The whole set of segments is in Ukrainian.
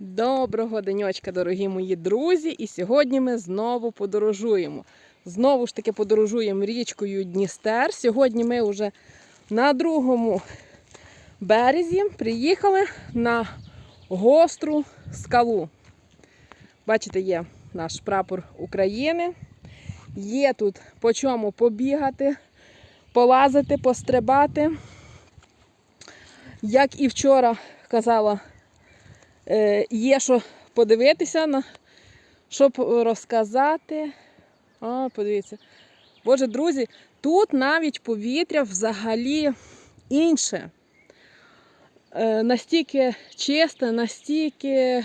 Доброго денечка, дорогі мої друзі! І сьогодні ми знову подорожуємо. Знову ж таки подорожуємо річкою Дністер. Сьогодні ми вже на другому березі приїхали на гостру скалу. Бачите, є наш прапор України. Є тут по чому побігати, полазити, пострибати. Як і вчора казала є що подивитися, на, що п- розказати. О, подивіться. Боже, друзі, тут навіть повітря взагалі інше. Е, настільки чисте, настільки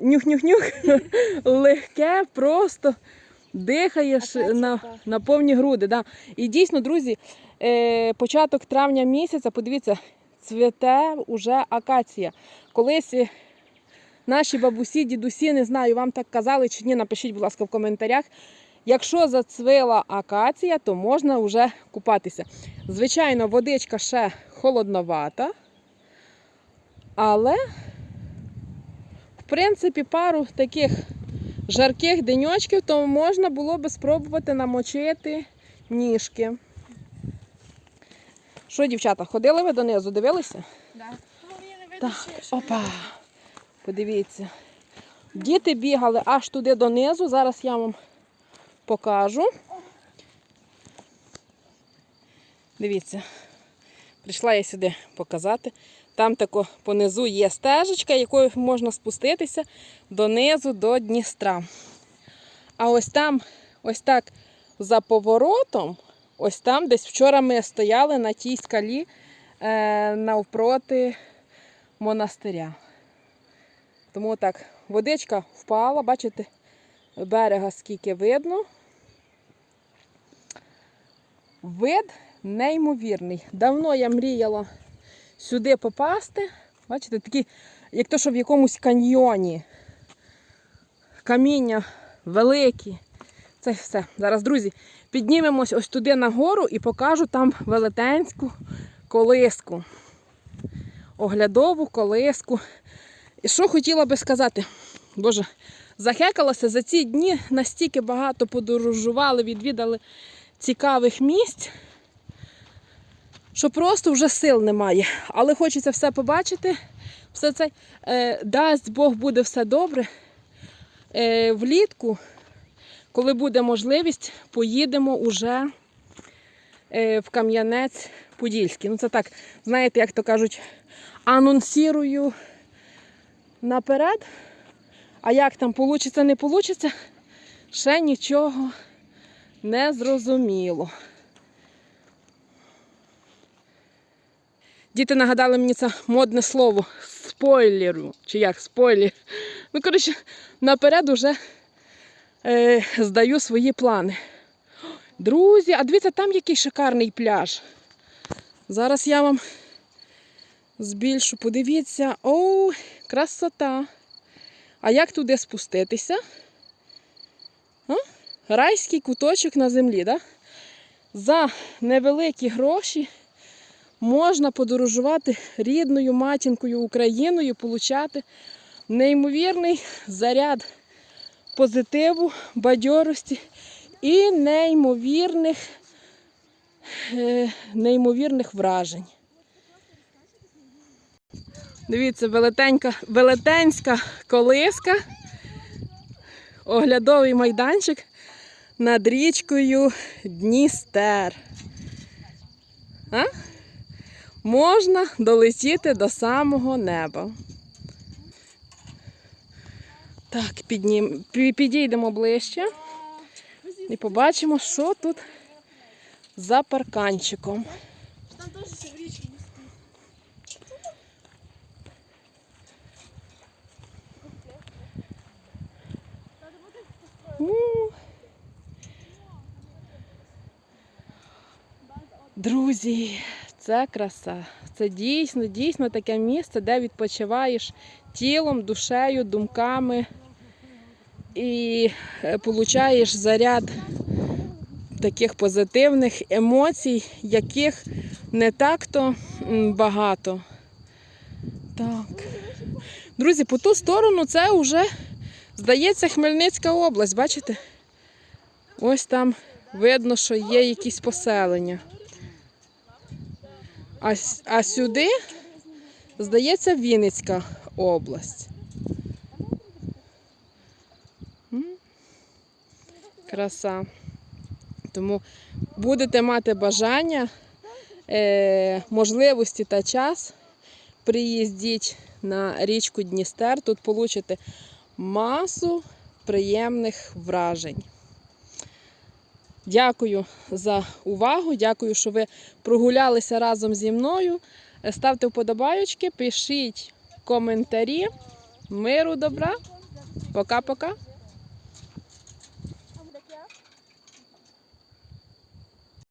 нюх-нюх-нюх, легке, просто дихаєш на, на повні груди. Да. І дійсно, друзі, е, початок травня місяця, подивіться, цвіте уже акація. Колись наші бабусі, дідусі, не знаю, вам так казали чи ні, напишіть, будь ласка, в коментарях. Якщо зацвила акація, то можна вже купатися. Звичайно, водичка ще холодновата, але, в принципі, пару таких жарких деньочків, то можна було би спробувати намочити ніжки. Що, дівчата, ходили ви донизу, дивилися? Да. Ну, я не видно, Так, опа. Подивіться. Діти бігали аж туди донизу. Зараз я вам покажу. Дивіться. Прийшла я сюди показати. Там тако понизу є стежечка, якою можна спуститися донизу до Дністра. А ось там, ось так за поворотом, ось там, десь вчора ми стояли на тій скалі е, навпроти монастиря. Тому так, водичка впала, бачите, берега скільки видно. Вид неймовірний. Давно я мріяла сюди попасти. Бачите, такі, як то, що в якомусь каньйоні. Каміння великі. Це все. Зараз, друзі, піднімемось ось туди нагору і покажу там велетенську колиску. Оглядову колиску. І що хотіла би сказати? Боже, захекалася за ці дні настільки багато подорожували, відвідали цікавих місць, що просто вже сил немає. Але хочеться все побачити. Все це е, дасть Бог буде все добре. Е, влітку, коли буде можливість, поїдемо уже е, в Кам'янець-Подільський. Ну, це так, знаєте, як то кажуть, анонсірую наперед. А як там вийде, не вийде, ще нічого не зрозуміло. Діти нагадали мені це модне слово спойлеру. Чи як спойлер. Ну, коротше, наперед уже е, здаю свої плани. Друзі, а дивіться, там який шикарний пляж. Зараз я вам збільшу. Подивіться. О, красота. А як туди спуститися? А? Райський куточок на землі, да? За невеликі гроші можна подорожувати рідною матінкою Україною, получати неймовірний заряд позитиву, бадьорості і неймовірних, неймовірних вражень. Дивіться, велетенька, велетенська колиска, оглядовий майданчик над річкою Дністер. А? Можна долетіти до самого неба. Так, піднім... підійдемо ближче і побачимо, що тут за парканчиком. Там теж в річці. Друзі, це краса. Це дійсно, дійсно таке місце, де відпочиваєш тілом, душею, думками і е, получаєш заряд таких позитивних емоцій, яких не так-то багато. Так. Друзі, по ту сторону це вже, здається, Хмельницька область, бачите? Ось там видно, що є якісь поселення. А, а сюди, здається, Вінницька область. Краса. Тому будете мати бажання, е, можливості та час, приїздіть на річку Дністер. Тут получите масу приємних вражень. Дякую за увагу. Дякую, що ви прогулялися разом зі мною. Ставте вподобайочки, пишіть коментарі. Миру, добра. Пока-пока.